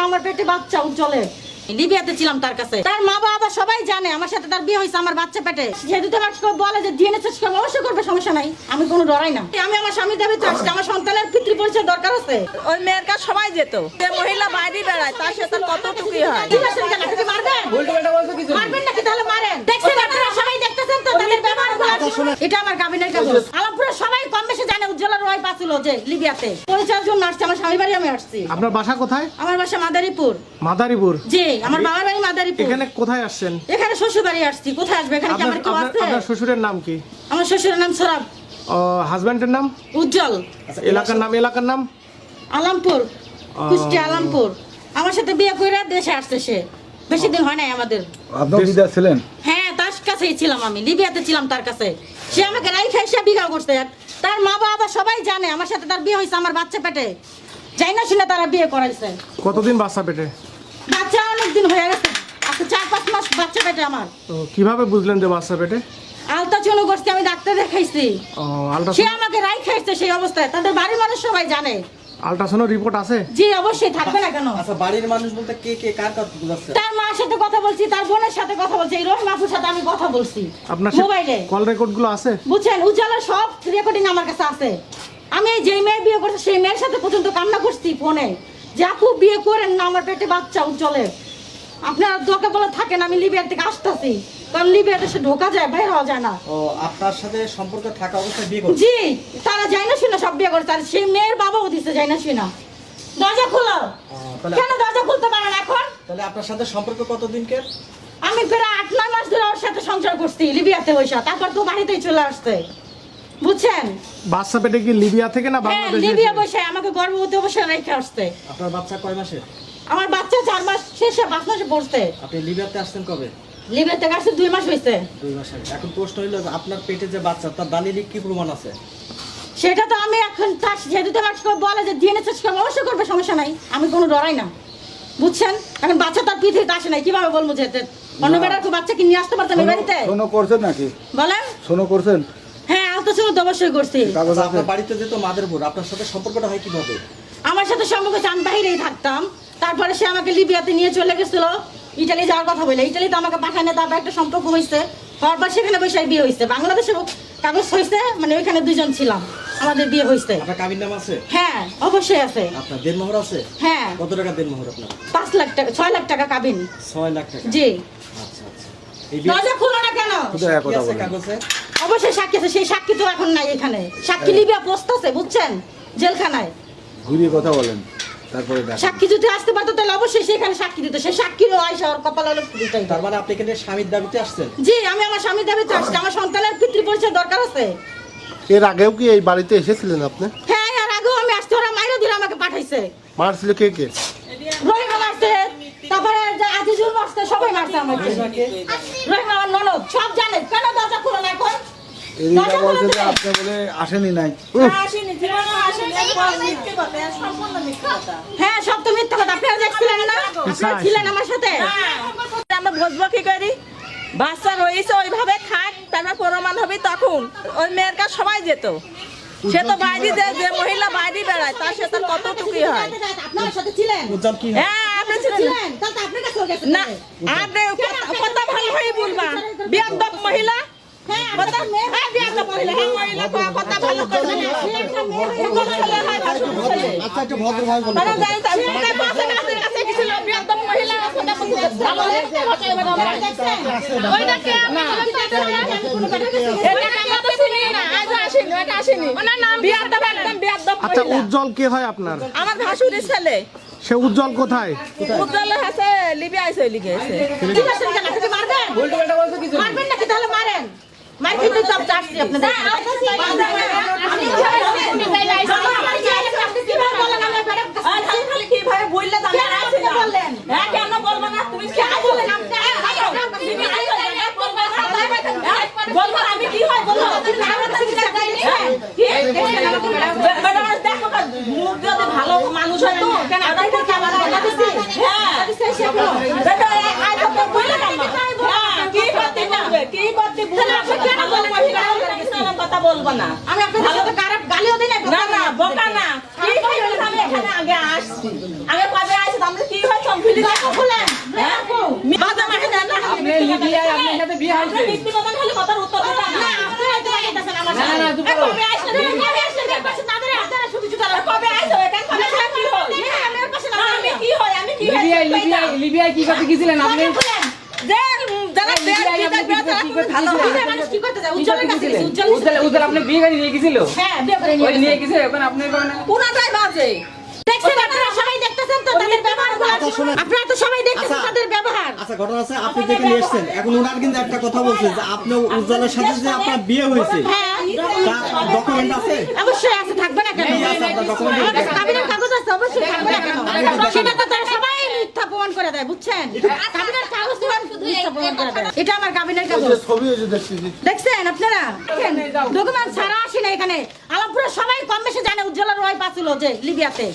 না আমার পেটে বাচ্চা উজ্জ্বলে লিবিয়াতে ছিলাম তার কাছে। তার মা বাবা সবাই জানে আমার সাথে তার বিয়ে হয়েছে আমার বাচ্চা পেটে। যেহেতু তোমার বলে যে অবশ্যই করবে সমস্যা নাই। আমি কোনো ডরাই না। আমি আমার স্বামী দাবিতে আসছি আমার সন্তানের পিতৃ পরিচয় দরকার আছে। ওই মেয়ের কাছে সবাই যেত যে মহিলা বাইরে বেড়ায় তার সাথে কতটুকুই হয়? মারবেন? মারবেন নাকি? তাহলে মারেন। দেখছেন আপনারা সবাই দেখতেছেন তো? তাদের ব্যবহারগুলো? এটা আমার কাবিনের কাগজ। আলমপুরের সবাই কম বেশি জানে উজ্জ্বলার ওয়াইফ আছিল যে লিবিয়াতে। পরিচয়ের জন্য আসছে আমার স্বামী বাড়ি আমি আসছি। আপনার বাসা কোথায়? আমার বাসা মাদারীপুর। মাদারীপুর? জি আমার বাবার বাড়ি মাদারীপুর। এখানে কোথায় আসছেন? এখানে শ্বশুর বাড়ি আসছি। কোথায় আসবে? এখানে কি আমার কেউ আছে? আপনার শ্বশুরের নাম কি? আমার শ্বশুরের নাম সরাব হাজব্যান্ডের নাম? উজ্জ্বল। এলাকার নাম এলাকার নাম? আলামপুর কুষ্টিয়া আলামপুর। আমার সাথে বিয়ে করে দেশে আসছে সে। বেশি দিন হয় নাই আমাদের। বিদেশ ছিলেন? হ্যাঁ কাছেই ছিলাম আমি লিবিয়াতে ছিলাম তার কাছে। সে আমাকে রাই খাই সে বিঘা করছে। তার মা বাবা সবাই জানে আমার সাথে তার বিয়ে হয়েছে আমার বাচ্চা পেটে। যাই না শুনে তারা বিয়ে করাইছে। কতদিন বাচ্চা পেটে? বাচ্চা অনেক দিন হয়ে গেছে চার পাঁচ মাস বাচ্চা পেটে আমার। কীভাবে বুঝলেন যে বাচ্চা পেটে? আলতা চুনো করছি আমি ডাক্তার দেখাইছি। সে আমাকে রাই খাইছে সেই অবস্থায় তাদের বাড়ির মানুষ সবাই জানে। আলট্রাসাউন্ড রিপোর্ট আছে? জি অবশ্যই থাকবে না কেন? আচ্ছা বাড়ির মানুষ বলতে কে কে কার কথা বুঝাচ্ছে তার মার সাথে কথা বলছি তার বোনের সাথে কথা বলছি এই রহিম আপুর সাথে আমি কথা বলছি। আপনার মোবাইলে। কল রেকর্ডগুলো আছে? বুঝছেন উজ্জ্বলার সব রেকর্ডিং আমার কাছে আছে। আমি এই যে মেয়ে বিয়ে করছি সেই মেয়ের সাথে পর্যন্ত কান্না করছি ফোনে। যে আপু বিয়ে করেন না আমার পেটে বাচ্চা উজ্জ্বলের। আপনারা দোকে বলে থাকেন আমি লিবিয়ার থেকে আসতেছি। কারণ লিবিয়াতে সে ঢোকা যায় বের হওয়া যায় না। ও আপনার সাথে সম্পর্ক থাকা অবস্থায় বিয়ে করছে? জি তারা যায় না শুনে সব বিয়ে করছে আর সেই মেয়ের বাবাও দিচ্ছে যায় না শুনা দরজা খোলো। কেন দরজা খুলতে পারেন এখন? তাহলে আপনার সাথে সম্পর্ক কতদিনকে? আমি প্রায় আট নয় মাস ধরে ওর সাথে সংসার করছি লিবিয়াতে বসে। তারপর তো বাড়িতেই চলে আসছে। বুঝছেন? বাচ্চা পেটে কি লিবিয়া থেকে না হ্যাঁ বাংলাদেশ লিবিয়া বসে আমাকে গর্ভবতী অবশ্যই রেখে আসছে। আপনার বাচ্চা কয় মাসের আমার বাচ্চা চার মাস শেষে পাঁচ মাসে পড়ছে। আপনি লিবিয়াতে আসছেন কবে? লিবিয়া থেকে আসছে দুই মাস হয়েছে। দুই মাস আগে। এখন প্রশ্ন হইল আপনার পেটে যে বাচ্চা তার দালিলিক কি প্রমাণ আছে? সেটা তো আমি এখন তার যেহেতু তোমার বলে যে ডিএনএ টেস্ট করব অবশ্যই করবে সমস্যা নাই। আমি কোনো ডরাই না। বুঝছেন? এখন বাচ্চা তার পৃথিবীতে আসে নাই কীভাবে বলব যে অন্য বেড়ার বাচ্চা কি নিয়ে আসতে পারতাম এই বাড়িতে? শোনো করছেন নাকি? বলেন শোনো করছেন? হ্যাঁ আলতো তো অবশ্যই করছি। আচ্ছা, আপনার বাড়িতে যেত মাদারপুর আপনার সাথে সম্পর্কটা হয় কীভাবে? আমার সাথে সম্পর্ক আমি বাহিরেই থাকতাম। তারপরে সে আমাকে লিবিয়াতে নিয়ে চলে গেছিল। ইটালি যাওয়ার কথা বলে। ইটালিতে আমাকে পাঠানে তারপর একটা সম্পর্ক হয়েছে হওয়ার পর সেখানে বসে বিয়ে হয়েছে বাংলাদেশে কাগজ হয়েছে মানে ওইখানে দুজন ছিলাম। আমাদের বিয়ে হয়েছে আপনার কাবির নাম আছে? হ্যাঁ অবশ্যই আছে। আপনার দেনমোহর আছে? হ্যাঁ। কত টাকা দেনমোহর আপনার? পাঁচ লাখ টাকা ছয় লাখ টাকা কাবিন। ছয় লাখ টাকা? জি। আচ্ছা আচ্ছা। দরজা খুলো না কেন? অবশ্যই সাক্ষী আছে সেই সাক্ষী তো এখন নাই এখানে। সাক্ষী লিবিয়া পোস্ট আছে বুঝছেন? জেলখানায়। ঘুরিয়ে কথা বলেন। তারপরে সাক্ষী যদি আসতে পারতো তাহলে অবশ্যই সেখানে সাক্ষী দিত। সেই সাক্ষীরও আয়সা ওর কপাল হলো তার মানে আপনি এখানে স্বামীর দাবিতে আসছেন? জি আমি আমার স্বামী দাবিতে আসছি। আমার সন্তানের পিতৃ পরিচয় দরকার আছে। এর আগেও কি এই বাড়িতে এসেছিলেন আপনি? হ্যাঁ আর আগেও আমি আসতে ওরা মাইরও দিলে আমাকে পাঠাইছে। মারছিল কে কে? রহিমা মারছে তারপরে আজিজুল মারছে সবাই মারছে আমাকে। রহিমা আমার ননদ সব জানে কেন দরজা খুলো না এখন বলছে যে আপনি বলে আসেনি নাই। হ্যাঁ সব তো মিথ্যা কথা। আপনারা দেখছিলেন না? আপনারা ছিলেন আমার সাথে? আমরা বুঝব কি করি? বাচ্চা রয়েছে ওইভাবে থাক তারপর প্রমাণ হবে তখন। ওই মেয়ের কাছে সবাই যেত। সে তো বাইরে যে যে মহিলা বাইরে বেড়ায় তার হয়? আপনার সাথে ছিলেন? হয়? হ্যাঁ আপনি ছিলেন। না আপনি কথা- কথা ভালো হয়ে বলবা বিয়াদব মহিলা আচ্ছা মানে মনে আচ্ছা উজ্জ্বল কে হয় আপনার? আমার ভাসুরের ছেলে। সে উজ্জ্বল কোথায়? উজ্জ্বল আছে লিবিয়া আছে লিখে আছে ঠিক মারবেন? মারবেন নাকি? তাহলে মারেন। মার কিন্তু সব চাচ্ছি আপনাদের তো? হ্যাঁ হ্যাঁ? আমি কি হয় বলব তুমি আমার কাছে কি চাকরি দিয়েছেন? কি? বে- ম্যাডাম, দেখো না, মুখ যদি ভালো মানুষ হয় তো, কেন? হ্যাঁ। তো। হ্যাঁ, কি করতে? কি করতে তাহলে আপনি কেন বলেন? বলেন কথা বলব না। আমি আপনাদের সাথে খারাপ গালিও দিই না না বোকা না কি হয়েছে? আমি এখানে আগে আসছি। আগে কবে আসছি? আমরা কি খুলেন বাজা মাঠে দেন না। আপনি আপনার সাথে বিয়ে হয়েছে। আপনি মিথ্যে কথা হলে কথার উত্তর দিতে না না, আপনি হয়তো বাজাইতেছেন আমার না। না, তুমি কবে আসলে কবে আসলে পাশে তাদের আপনারা শুধু শুধু কবে এখানে কবে কি হয় হ্যাঁ, আমি পাশে না, আমি কি হয় আমি কি হয় কি করতে গেছিলেন? আপনি উজ্জ্বল উজ্জ্বল উজ্জ্বল আপনি বিয়ে নিয়ে গেছিল? হ্যাঁ, নিয়ে নিয়ে এখন আপনি পুরাটাই বাজে আপনারা তো তাদের ব্যবহারগুলো? আপনারা তো সবাই দেখতেছেন আচ্ছা। তাদের ব্যবহার। আচ্ছা ঘটনা আছে আপনি যেখানে এসেছেন। এখন ওনার কিন্তু একটা কথা বলছে যে আপনি উজ্জ্বলের সাথে যে আপনার বিয়ে হয়েছে হ্যাঁ। ডকুমেন্ট আছে? অবশ্যই আছে থাকবে না কেন? এই আছে আপনার document আমার কাছে কাবিনের কাগজ আছে অবশ্যই থাকবে না কেন? সেটা তো তারা সবাই মিথ্যা প্রমাণ করে দেয় বুঝছেন? কাবিনের কাগজ প্রমাণ করে দেয়। এটা আমার কাবিনের কাগজ। দেখছেন আপনারা? ডকুমেন্ট ছাড়া আসি না এখানে। আলামপুরে সবাই কম বেশি জানে উজ্জ্বলার রয় পাচ্ছিল যে লিবিয়াতে।